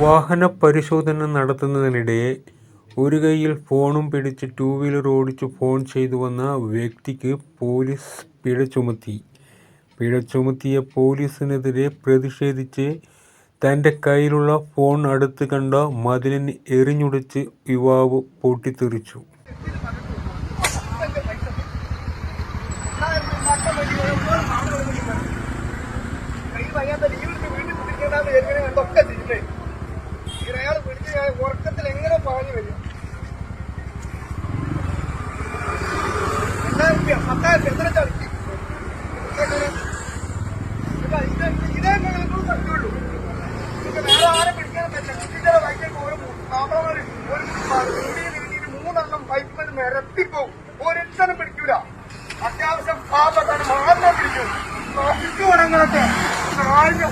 വാഹന പരിശോധന നടത്തുന്നതിനിടെ ഒരു കൈയിൽ ഫോണും പിടിച്ച് ടൂ വീലർ ഓടിച്ച് ഫോൺ ചെയ്തു വന്ന വ്യക്തിക്ക് പോലീസ് പിഴ ചുമത്തി. പിഴ ചുമത്തിയ പോലീസിനെതിരെ പ്രതിഷേധിച്ച് തന്റെ കയ്യിലുള്ള ഫോൺ അടുത്ത് കണ്ട മതിലിന് എറിഞ്ഞുടച്ച് യുവാവ് പൊട്ടിത്തെറിച്ചു. കൈ പിടിച്ച് ഞാൻ ഉറക്കത്തിൽ എങ്ങനെ പറഞ്ഞു വരും? രണ്ടായിരം രൂപ പത്തായിരം എത്ര ചടക്കി ഇതേ പറ്റുള്ളൂ. നിങ്ങൾക്ക് വേറെ ആരെ പിടിക്കാൻ പറ്റില്ല. കുട്ടിയുടെ വൈകിട്ട് ഒരു മാപ്പിളമാര് ഒരു ഇരിക്കിട്ട് മൂന്നെണ്ണം പൈപ്പിൽ നിരത്തിപ്പോവും ഒരിടത്തനും പിടിക്കൂല. അത്യാവശ്യം പാവപ്പെട്ടാണ് മാത്രം പിടിക്കും. നോക്കി ഉണങ്ങാത്ത നാളിന്റെ